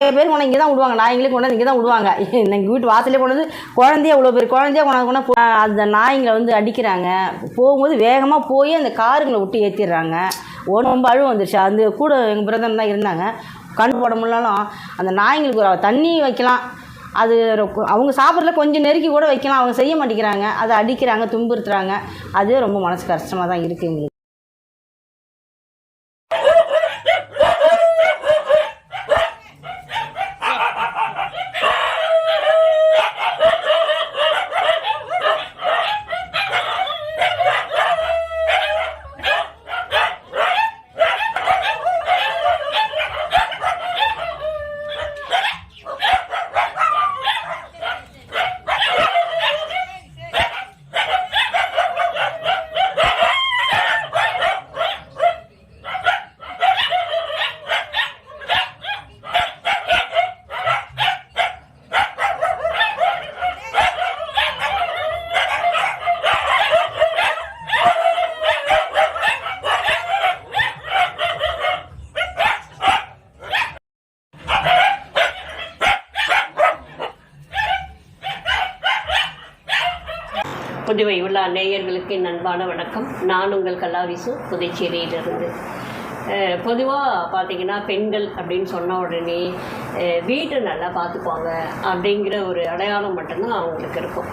நிறைய பேர் கொண்டு இங்கே தான் விடுவாங்க நாய்ங்களே கொண்டு வந்து இங்கே தான் விடுவாங்க. எங்கள் வீட்டு வாசலே கொண்டு வந்து குழந்தைய இவ்வளோ பேர் குழந்தைய கொண்டாந்து கொண்டு அந்த நாய்ங்களை வந்து அடிக்கிறாங்க. போகும்போது வேகமாக போய் அந்த காருங்களை விட்டு ஏற்றிடுறாங்க ஒன்று ரொம்ப அழுவு வந்துருச்சு. அந்த கூட எங்கள் பிரதர் தான் இருந்தாங்க. கண் போட முடியலாலும் அந்த நாய்ங்களுக்கு ஒரு தண்ணி வைக்கலாம். அது ரொ- அவங்க சாப்பிட்றதுல கொஞ்சம் நெருக்கி கூட வைக்கலாம். அவங்க செய்ய மாட்டேங்கிறாங்க. அதை அடிக்கிறாங்க துன்புறுத்துறாங்க. அதுவே ரொம்ப மனசு கஷ்டமாக தான் இருக்குது எங்களுக்கு. புதுவை உள்ள நேயர்களுக்கு நண்பான வணக்கம். நான் உங்கள் கல்லாவிசு புதுச்சேரியிலிருந்து. பொதுவாக பார்த்தீங்கன்னா பெண்கள் அப்படின்னு சொன்ன உடனே வீட்டை நல்லா பார்த்துக்குவாங்க அப்படிங்கிற ஒரு அடையாளம் மட்டும்தான் அவங்களுக்கு இருக்கும்.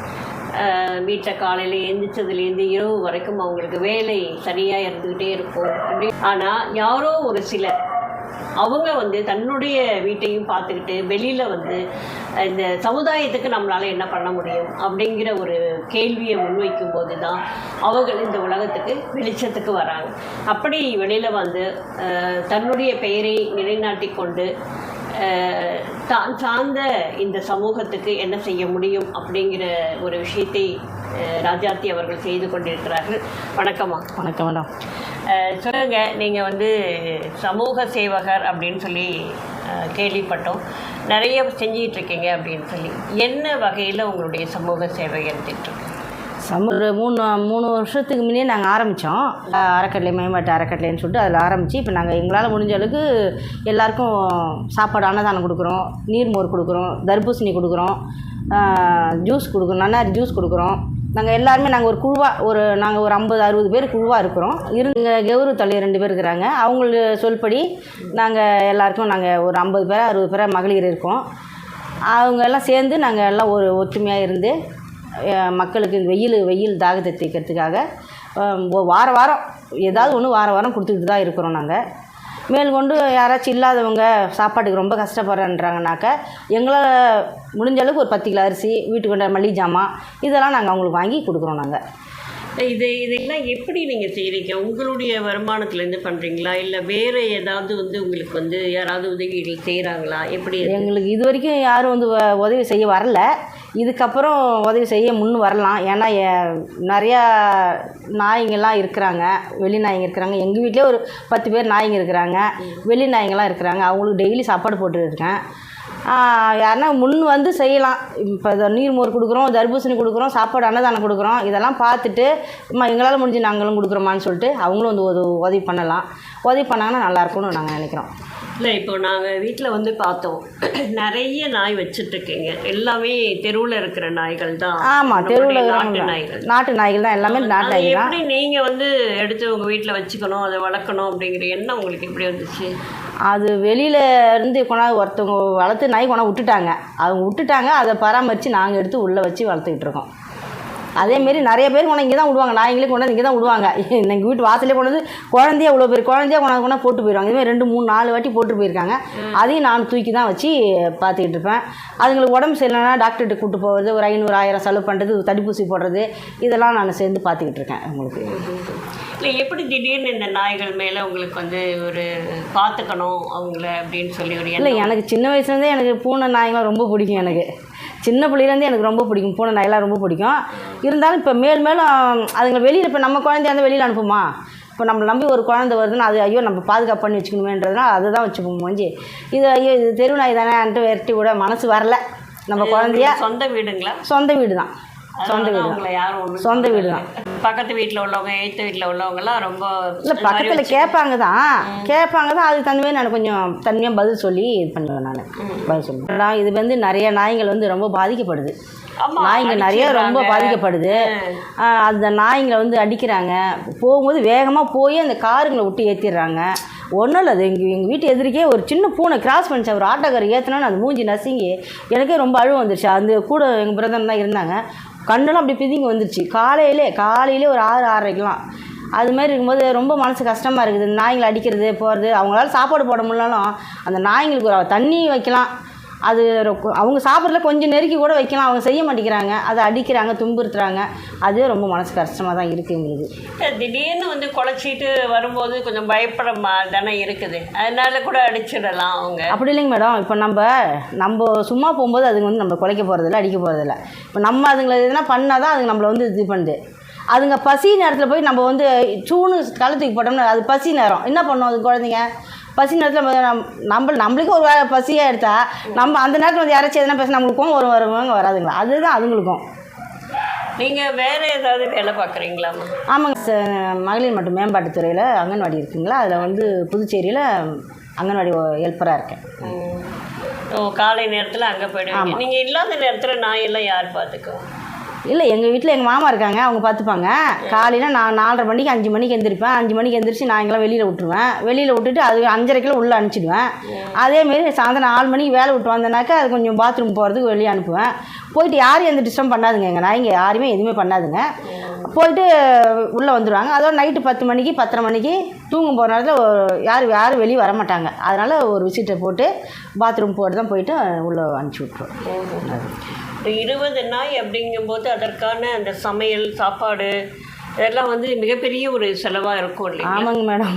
வீட்டில் காலையில் எழுந்திரிச்சதுலேருந்து இரவு வரைக்கும் அவங்களுக்கு வேலை சரியாக இருந்துக்கிட்டே இருக்கும். அப்படி ஆனால் யாரோ ஒரு சிலர் அவங்க வந்து தன்னுடைய வீட்டையும் பார்த்துக்கிட்டு வெளியில் வந்து இந்த சமுதாயத்துக்கு நம்மளால் என்ன பண்ண முடியும் அப்படிங்கிற ஒரு கேள்வியை முன்வைக்கும் போது தான் அவர்கள் இந்த உலகத்துக்கு வெளிச்சத்துக்கு வராங்க. அப்படி வெளியில் வந்து தன்னுடைய பெயரை நிலைநாட்டி கொண்டு தான் சார்ந்த இந்த சமூகத்துக்கு என்ன செய்ய முடியும் அப்படிங்கிற ஒரு விஷயத்தை ராஜாத்தி அவர்கள் செய்து கொண்டிருக்கிறார்கள். வணக்கம்மா. வணக்கம் மேடம் சொல்லுங்க நீங்கள் வந்து சமூக சேவகர் அப்படின்னு சொல்லி கேள்விப்பட்டோம். நிறைய செஞ்சிட்டு இருக்கீங்க அப்படின்னு சொல்லி. என்ன வகையில் உங்களுடைய சமூக சேவை இருந்துட்டு இருக்கு? சம ஒரு மூணு மூணு வருஷத்துக்கு முன்னே நாங்கள் ஆரம்பித்தோம் அறக்கட்டளை மேம்பாட்டு அறக்கட்டளைன்னு சொல்லிட்டு அதில் ஆரம்பித்து இப்போ நாங்கள் எங்களால் முடிஞ்ச அளவுக்கு எல்லாருக்கும் சாப்பாடு அன்னதானம் கொடுக்குறோம் நீர்மோர் கொடுக்குறோம் தர்பூசணி கொடுக்குறோம் ஜூஸ் கொடுக்குறோம் நன்னாரி ஜூஸ் கொடுக்குறோம். நாங்கள் எல்லாருமே நாங்கள் ஒரு குழுவாக ஒரு நாங்கள் ஒரு ஐம்பது அறுபது பேர் குழுவாக இருக்கிறோம். இருங்க கௌரவ தலைவர் ரெண்டு பேர் இருக்கிறாங்க. அவங்கள சொல்படி நாங்கள் எல்லாருக்கும் நாங்கள் ஒரு ஐம்பது பேர் அறுபது பேர் மகளிர் இருக்கோம். அவங்க எல்லாம் சேர்ந்து நாங்கள் எல்லாம் ஒரு ஒற்றுமையாக இருந்து மக்களுக்கு வெயில் வெயில் தாகத்தை தீர்க்கறதுக்காக வார வாரம் ஏதாவது ஒன்று வார வாரம் கொடுத்துக்கிட்டு தான் இருக்கிறோம் நாங்கள் மேல்கொண்டு யாராச்சும் இல்லாதவங்க சாப்பாட்டுக்கு ரொம்ப கஷ்டப்படுறேன்றாங்கனாக்க எங்களால் முடிஞ்ச அளவுக்கு ஒரு பத்து கிலோ அரிசி வீட்டுக்கு மளிகை ஜாமான் இதெல்லாம் நாங்கள் அவங்களுக்கு வாங்கி கொடுக்குறோம் நாங்கள் இது இதெல்லாம் எப்படி நீங்கள் செய்கிறீங்க உங்களுடைய வருமானத்துலேருந்து பண்ணுறீங்களா இல்லை வேறு ஏதாவது வந்து உங்களுக்கு வந்து யாராவது உதவிகள் செய்கிறாங்களா எப்படி? எங்களுக்கு இது வரைக்கும் யாரும் வந்து உதவி செய்ய வரல. இதுக்கப்புறம் உதவி செய்ய முன் வரலாம். ஏன்னா நிறையா நாய்ங்கள்லாம் இருக்கிறாங்க. வெளி நாய்ங்க இருக்கிறாங்க. எங்கள் வீட்டிலே ஒரு பத்து பேர் நாய்ங்க இருக்கிறாங்க. வெளி நாய்ங்கள்லாம் இருக்கிறாங்க. அவங்களுக்கு டெய்லி சாப்பாடு போட்டுருக்கேன் யாருன்னா முன் வந்து செய்யலாம். இப்போ இதை நீர்மோர் கொடுக்குறோம் தர்பூசணி கொடுக்குறோம் சாப்பாடு அன்னதானம் கொடுக்குறோம். இதெல்லாம் பார்த்துட்டு அம்மா எங்களால் முடிஞ்சு நாங்களும் கொடுக்குறோமான்னு சொல்லிட்டு அவங்களும் வந்து உதவி பண்ணலாம். உதவி பண்ணாங்கன்னா நல்லாயிருக்கும்னு நாங்கள் நினைக்கிறோம். இல்லை இப்போ நாங்கள் வீட்டில் வந்து பார்த்தோம். நிறைய நாய் வச்சுட்ருக்கீங்க. எல்லாமே தெருவில் இருக்கிற நாய்கள் தான். ஆமாம் தெருவில் நாட்டு நாய்கள். நாட்டு நாய்கள் தான். எல்லாமே நாட்டு நாய்கள் எப்படி நீங்கள் வந்து எடுத்து உங்கள் வீட்டில் வச்சுக்கணும் அதை வளர்க்கணும் அப்படிங்கிற எண்ணம் உங்களுக்கு எப்படி வந்துச்சு? அது வெளியில இருந்து கொண்டாந்து ஒருத்தவங்க வளர்த்து நாய் கொண்டாந்து விட்டுட்டாங்க. அவங்க விட்டுட்டாங்க அதை பராமரித்து நாங்கள் எடுத்து உள்ளே வச்சு வளர்த்துக்கிட்டு இருக்கோம். அதேமாரி நிறைய பேர் கொண்டு இங்கே தான் விடுவாங்க நாய்ங்களே கொண்டாந்து இங்கே தான் விடுவாங்க. எங்கள் வீட்டு வாசலே கொண்டு வந்து குழந்தைய இவ்வளோ பேர் குழந்தைய கொண்டாந்து கொண்டாந்து போட்டு போயிடுவாங்க இதுமாதிரி ரெண்டு மூணு நாலு வாட்டி போட்டு போயிருக்காங்க. அதையும் நான் தூக்கி தான் வச்சு பார்த்துக்கிட்டு இருப்பேன். அதுங்களுக்கு உடம்பு சரியில்லைன்னா டாக்டர்கிட்ட கூட்டு போகிறது ஒரு ஐநூறு ஆயிரம் செலவு பண்ணுறது தடுப்பூசி போடுறது இதெல்லாம் நான் சேர்ந்து பார்த்துக்கிட்டு இருக்கேன் உங்களுக்கு. இல்லை எப்படி திடீர்னு இந்த நாய்கள் மேலே உங்களுக்கு வந்து ஒரு பார்த்துக்கணும் அவங்கள அப்படின்னு சொல்லி ஒரு இல்லை எனக்கு சின்ன வயசுலேருந்தே எனக்கு பூனை நாய்ங்களாம் ரொம்ப பிடிக்கும் எனக்கு. சின்ன பிள்ளையிலேருந்தே எனக்கு ரொம்ப பிடிக்கும். பூனை நாயெல்லாம் ரொம்ப பிடிக்கும். இருந்தாலும் இப்போ மேல் மேலும் அதுங்களை வெளியில் இப்போ நம்ம குழந்தைய வந்து வெளியில் அனுப்புமா? இப்போ நம்ம நம்பி ஒரு குழந்தை வருதுன்னா அது ஐயோ நம்ம பாதுகாப்பு பண்ணி வச்சுக்கணுமேன்றதுனால அதை தான் வச்சுப்போம் மோஞ்சி. இது ஐயோ இது தெரு நாய் தானேன்ட்டு விரட்டி விட மனசு வரல. நம்ம குழந்தைய? சொந்த வீடுங்களா? சொந்த வீடு தான் சொந்த வீடு தான் சொந்த வீடு தான் பக்கத்து வீட்டில் உள்ளவங்க எய்த்த வீட்டில் உள்ளவங்கலாம் ரொம்ப இல்லை பக்கத்தில் கேட்பாங்க தான் கேட்பாங்க தான் அதுக்கு மாதிரி நான் கொஞ்சம் தனியாக பதில் சொல்லி இது பண்ணுவேன் நான். பதில் சொல்லுவேன் நான் இது வந்து நிறைய நாய்கள் வந்து ரொம்ப பாதிக்கப்படுது. நாய்ங்க நிறைய ரொம்ப. பாதிக்கப்படுது. அந்த நாய்ங்களை வந்து அடிக்கிறாங்க. போகும்போது வேகமாக போய் அந்த காருங்களை விட்டு ஏற்றிடுறாங்க ஒன்றும் இல்லை அது எங்கள் எங்கள் வீட்டு எதிர்க்கே ஒரு சின்ன பூனை கிராஸ் பண்ணிச்சு. ஒரு ஆட்டோக்கார ஏற்றினா அந்த மூஞ்சி நசுங்கி எனக்கே ரொம்ப அழுவ வந்துருச்சு. அந்த கூட எங்கள் பிரதர் தான் இருந்தாங்க. கண்ணெல்லாம் அப்படி பிதிங்கி வந்துருச்சு. காலையிலே காலையிலே ஒரு ஆறு ஆறரைக்கெலாம் அது மாதிரி இருக்கும்போது ரொம்ப மனசு கஷ்டமாக இருக்குது. நாய்ங்களை அடிக்கிறது போகிறது அவங்களால சாப்பாடு போட முடியலனாலும் அந்த நாய்ங்களுக்கு ஒரு தண்ணி வைக்கலாம். அது அவங்க சாப்பிட்றதுல கொஞ்சம் நெருக்கி கூட வைக்கலாம். அவங்க செய்ய மாட்டேங்கிறாங்க. அதை அடிக்கிறாங்க துன்புறுத்துறாங்க. அதுவே ரொம்ப மனசு கஷ்டமாக தான் இருக்குது எங்களுக்கு திடீர்னு வந்து குலைச்சிட்டு வரும்போது கொஞ்சம் பயப்பட மா- தானே இருக்குது. அதனால கூட அடிச்சிடலாம் அவங்க. அப்படி இல்லைங்க மேடம். இப்போ நம்ம நம்ம சும்மா போகும்போது அதுங்க வந்து நம்ம குலைக்க போகிறதில்ல அடிக்க போகிறதில்ல இப்போ நம்ம அதுங்களை எதுனா பண்ணால் தான் அதுங்க நம்மளை வந்து இது பண்ணுது. அதுங்க பசி நேரத்தில் போய் நம்ம வந்து சூணு கழுத்துக்கு போட்டோம்னா அது பசி நேரம். என்ன பண்ணும் அது குழந்தைங்க? பசி நேரத்தில் நம்ம நம்- நம்ம நம்மளுக்கு ஒரு வேளை பசியாக எடுத்தா நம்ம அந்த நேரத்தில் வந்து யாராச்சும் எதனா பேச நம்மளுக்கும் ஒரு வருவாங்க வராதுங்களா? அதுதான் அதுங்களுக்கும். நீங்கள் வேற ஏதாவது வேலை பார்க்குறீங்களாம்மா ஆமாங்க சார் மகளிர் மற்றும் மேம்பாட்டுத் துறையில் அங்கன்வாடி இருக்குங்களா? அதில் வந்து புதுச்சேரியில் அங்கன்வாடி ஹெல்ப்பராக இருக்கேன். ஓ காலை நேரத்தில் அங்கே போயிடுவீங்க. நீங்கள் இல்லாத நேரத்தில் நாயெல்லாம் யார் பார்த்துக்குவோம் இல்லை எங்கள் வீட்டில் எங்கள் மாமா இருக்காங்க அவங்க பார்த்துப்பாங்க காலையில் நான் நாலரை மணிக்கு அஞ்சு மணிக்கு எந்திரிப்பேன். அஞ்சு மணிக்கு எந்திரிச்சு நான் எங்கெல்லாம் வெளியில் விட்டுருவேன். வெளியில் விட்டுட்டு அது அஞ்சரைக்கெல்லாம் உள்ளே அனுப்பிச்சிடுவேன். அதேமாரி சாயந்தரம் நாலு மணிக்கு வேலை விட்டு வந்தேனாக்கா அது கொஞ்சம் பாத்ரூம் போகிறதுக்கு வெளியே அனுப்புவேன். போயிட்டு யாரும் எந்த டிஸ்டர்ப் பண்ணாதுங்க எங்கள் நாய்ங்க யாருமே எதுவுமே பண்ணாதுங்க. போயிட்டு உள்ளே வந்துடுவாங்க அதோட நைட்டு பத்து மணிக்கு பத்தரை மணிக்கு தூங்கும் போகிற நேரத்தில் யாரும் யாரும் வெளியே வர மாட்டாங்க. அதனால் ஒரு விசிட்டை போட்டு பாத்ரூம் போட்டு தான் போயிட்டு உள்ளே அனுப்பிச்சி விட்ருவோம் இப்போ இருபது நாய் அப்படிங்கும்போது அதற்கான அந்த சமையல் சாப்பாடு இதெல்லாம் வந்து மிகப்பெரிய ஒரு செலவாக இருக்கும் இல்லையா ஆமாங்க மேடம்.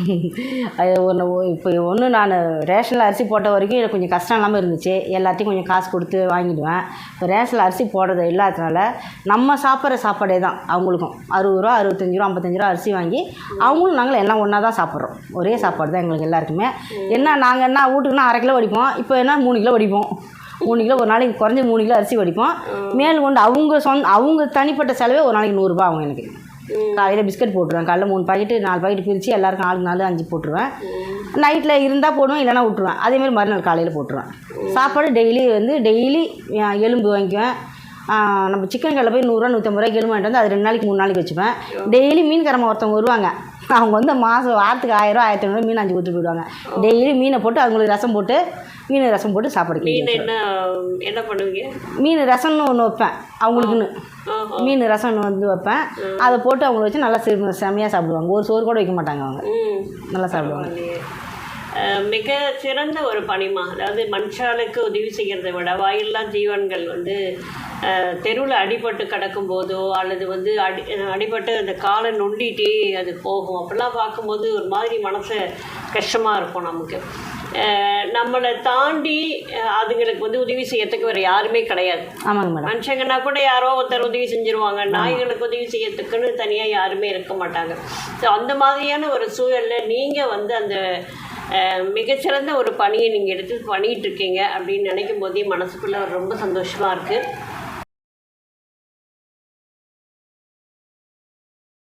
அது ஒன்று இப்போ ஒன்று நான் ரேஷனில் அரிசி போட்ட வரைக்கும் எனக்கு கொஞ்சம் கஷ்டம் இல்லாமல் இருந்துச்சு. எல்லாத்தையும் கொஞ்சம் காசு கொடுத்து வாங்கிடுவேன். இப்போ ரேஷனில் அரிசி போடுறது இல்லாததுனால நம்ம சாப்பிட்ற சாப்பாடே தான் அவங்களுக்கும். அறுபது ரூபா அறுபத்தஞ்சி ரூபா ஐம்பத்தஞ்சு ரூபா அரிசி வாங்கி அவங்களும் நாங்களும் எல்லாம் ஒன்றா தான் சாப்பிட்றோம். ஒரே சாப்பாடு தான் எங்களுக்கு எல்லாருக்குமே. என்ன நாங்கள் என்ன வீட்டுக்குன்னா அரை கிலோ வடிப்போம் இப்போ என்ன மூணு கிலோ வடிப்போம். மூணு கிலோ ஒரு நாளைக்கு குறைஞ்ச மூணு கிலோ அரிசி வடிப்போம். மேல் கொண்டு அவங்க சொந்த அவங்க தனிப்பட்ட செலவே ஒரு நாளைக்கு நூறுரூபா ஆகும் எனக்கு. காலையில் பிஸ்கட் போட்டுருவேன். காலைல மூணு பாக்கெட்டு நாலு பாக்கெட் பிரித்து எல்லாருக்கும் ஆளுக்கு நாலு அஞ்சு போட்டுருவேன். நைட்டில் இருந்தால் போடுவேன் இல்லைன்னா விட்ருவேன் அதேமாதிரி மறுநாள் காலையில் போட்டுருவேன். சாப்பாடு டெய்லி வந்து டெய்லி எலும்பு வாங்கிக்குவேன். நம்ம சிக்கன் கடையில் போய் நூறுரூவா நூற்றம்பது ரூபாய்க்கு எலும்பு வாங்கிட்டு வந்து அது ரெண்டு நாளைக்கு மூணு நாளைக்கு வச்சுப்பேன். டெய்லி மீன்காரம்மா ஒருத்தவங்க வருவாங்க. அவங்க வந்து மாதம் வாரத்துக்கு ஆயிரம் ஆயிரத்தி ஐநூறு மீன் அஞ்சு கொடுத்துட்டு போயிடுவாங்க. டெய்லி மீனை போட்டு அவங்களுக்கு ரசம் போட்டு மீன் ரசம் போட்டு சாப்பாடு மீன் என்ன என்ன பண்ணுவீங்க? மீன் ரசம்னு ஒன்று வைப்பேன் அவங்களுக்குன்னு. மீன் ரசம்னு வந்து வைப்பேன். அதை போட்டு அவங்கள வச்சு நல்லா செம்ம- செம்மையாக சாப்பிடுவாங்க. ஒரு சோறு கூட வைக்க மாட்டாங்க அவங்க. நல்லா சாப்பிடுவாங்க. மிக சிறந்த ஒரு பணிமா. அதாவது மனுஷாளுக்கு உதவி செய்கிறதை விட வாயில்லா ஜீவன்கள் வந்து தெருவில் அடிபட்டு கிடக்கும் போதோ அல்லது வந்து அடி அடிபட்டு அந்த காலை நொண்டிட்டே அது போகும். அப்படிலாம் பார்க்கும்போது ஒரு மாதிரி மனசு கஷ்டமாக இருக்கும் நமக்கு. நம்மளை தாண்டி அதுங்களுக்கு வந்து உதவி செய்யறதுக்கு வேறு யாருமே கிடையாது. ஆமாங்க மேடம். மனுஷங்கன்னா கூட யாரோ ஒருத்தர் உதவி செஞ்சுருவாங்க. நாய்களுக்கு உதவி செய்யறதுக்குன்னு தனியாக யாருமே இருக்க மாட்டாங்க. ஸோ அந்த மாதிரியான ஒரு சூழலில் நீங்கள் வந்து அந்த மிகச்சிறந்த ஒரு பணியை நீங்கள் எடுத்து பண்ணிகிட்டு இருக்கீங்க அப்படின்னு நினைக்கும் போதே மனசுக்குள்ளே ரொம்ப சந்தோஷமாக இருக்குது